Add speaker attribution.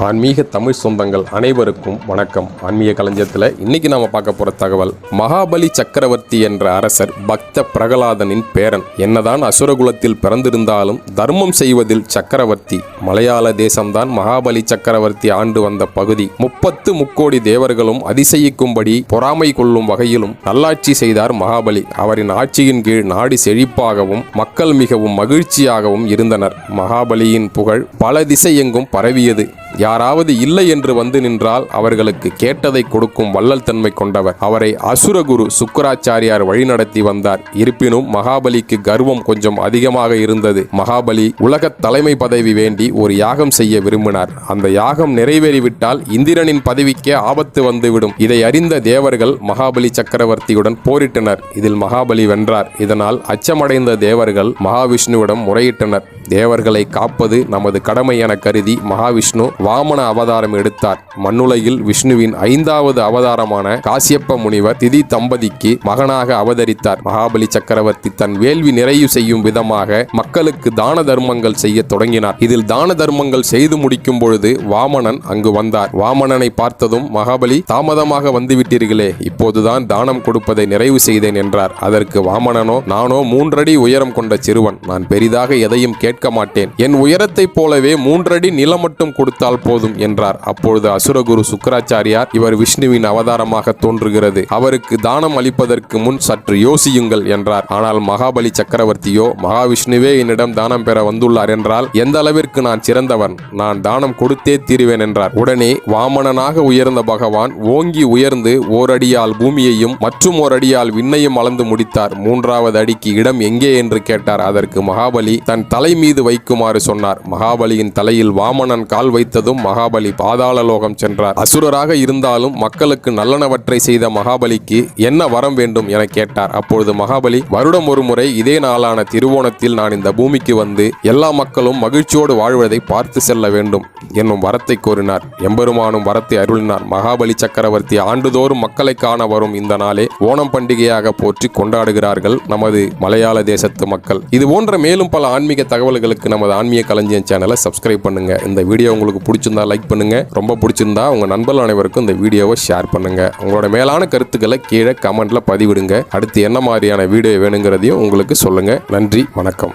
Speaker 1: ஆன்மீக தமிழ் சொந்தங்கள் அனைவருக்கும் வணக்கம். ஆன்மீக களஞ்சியத்தில் இன்னைக்கு நாம பார்க்க போகிற தகவல் மகாபலி சக்கரவர்த்தி என்ற அரசர் பக்த பிரகலாதனின் பேரன். என்னதான் அசுரகுலத்தில் பிறந்திருந்தாலும் தர்மம் செய்வதில் சக்கரவர்த்தி மலையாள தேசம்தான் மகாபலி சக்கரவர்த்தி ஆண்டு வந்த பகுதி. முப்பத்து முக்கோடி தேவர்களும் அதிசயிக்கும்படி பொறாமை கொள்ளும் வகையிலும் நல்லாட்சி செய்தார் மகாபலி. அவரின் ஆட்சியின் கீழ் நாடு செழிப்பாகவும் மக்கள் மிகவும் மகிழ்ச்சியாகவும் இருந்தனர். மகாபலியின் புகழ் பல திசையெங்கும் பரவியது. யாராவது இல்லை என்று வந்து நின்றால் அவர்களுக்கு கேட்டதை கொடுக்கும் வள்ளல் தன்மை கொண்டவர். அவரை அசுரகுரு சுக்கராச்சாரியார் வழிநடத்தி வந்தார். இருப்பினும் மகாபலிக்கு கர்வம் கொஞ்சம் அதிகமாக இருந்தது. மகாபலி உலக தலைமை பதவி வேண்டி ஒரு யாகம் செய்ய விரும்பினார். அந்த யாகம் நிறைவேறிவிட்டால் இந்திரனின் பதவிக்கே ஆபத்து வந்துவிடும். இதை அறிந்த தேவர்கள் மகாபலி சக்கரவர்த்தியுடன் போரிட்டனர். இதில் மகாபலி வென்றார். இதனால் அச்சமடைந்த தேவர்கள் மகாவிஷ்ணுவிடம் முறையிட்டனர். தேவர்களை காப்பது நமது கடமை என கருதி மகாவிஷ்ணு வாமன அவதாரம் எடுத்தார். மண்ணுலகில் விஷ்ணுவின் ஐந்தாவது அவதாரமான காசியப்ப முனிவர் திதி தம்பதிக்கு மகனாக அவதரித்தார். மகாபலி சக்கரவர்த்தி தன் வேள்வி நிறைவு செய்யும் விதமாக மக்களுக்கு தான தர்மங்கள் செய்ய தொடங்கினார். இதில் தான தர்மங்கள் செய்து முடிக்கும் பொழுது வாமனன் அங்கு வந்தார். வாமனனை பார்த்ததும் மகாபலி தாமதமாக வந்துவிட்டீர்களே இப்போதுதான் தானம் கொடுப்பதை நிறைவு செய்தேன் என்றார். அதற்கு வாமனனோ நானோ மூன்றடி உயரம் கொண்ட சிறுவன் நான் பெரிதாக எதையும் கேட்க மாட்டேன். என் உயரத்தைப் போலவே மூன்றடி நிலம் மட்டும் கொடுத்தால் போதும் என்றார். அப்பொழுது அசுரகுரு சுக்கராச்சாரியார் இவர் விஷ்ணுவின் அவதாரமாக தோன்றுகிறது. அவருக்கு தானம் அளிப்பதற்கு முன் சற்று யோசியுங்கள் என்றார். ஆனால் மகாபலி சக்கரவர்த்தியோ மகாவிஷ்ணுவே என்னிடம் தானம் பெற வந்துள்ளார் என்றால் எந்த அளவிற்கு நான் சிறந்தவன்? நான் தானம் கொடுத்தே தீருவேன் என்றார். உடனே வாமனனாக உயர்ந்த பகவான் ஓங்கி உயர்ந்து ஓரடியால் பூமியையும் மற்றும் ஓரடியால் விண்ணையும் அளந்து முடித்தார். மூன்றாவது அடிக்கு இடம் எங்கே என்று கேட்டார். அதற்கு மகாபலி தன் தலை மீது வைக்குமாறு சொன்னார். மகாபலியின் தலையில் வாமனன் கால் வைத்ததும் மகாபலி பாதாள லோகம் சென்றார். அசுரராக இருந்தாலும் மக்களுக்கு நல்லனவற்றை செய்த மகாபலிக்கு என்ன வரம் வேண்டும் என கேட்டார். அப்பொழுது மகாபலி வருடம் ஒரு முறை இதே நாளான திருவோணத்தில் நான் இந்த பூமிக்கு வந்து எல்லா மக்களும் மகிழ்ச்சியோடு வாழ்வதை பார்த்து செல்ல வேண்டும் என்னும் வரத்தை கோரினார். எம்பெருமானும் வரத்தை அருளினார். மகாபலி சக்கரவர்த்தி ஆண்டுதோறும் மக்களை காண வரும் இந்த நாளே ஓணம் பண்டிகையாக போற்றி கொண்டாடுகிறார்கள் நமது மலையாள தேசத்து மக்கள். இது போன்ற மேலும் பல ஆன்மீக தகவல் தகவல்களுக்கு நமது ஆன்மீக களஞ்சியம் சேனலை சப்ஸ்கிரைப் பண்ணுங்க. இந்த வீடியோ உங்களுக்கு பிடிச்சிருந்தா லைக் பண்ணுங்க. ரொம்ப பிடிச்சிருந்தா உங்க நண்பர்கள் அனைவருக்கும் இந்த வீடியோவை ஷேர் பண்ணுங்க. உங்களோட மேலான கருத்துக்களை கீழே கமெண்ட்ல பதிவிடுங்க. அடுத்து என்ன மாதிரியான வீடியோ வேணுங்கிறதையும் உங்களுக்கு சொல்லுங்க. நன்றி வணக்கம்.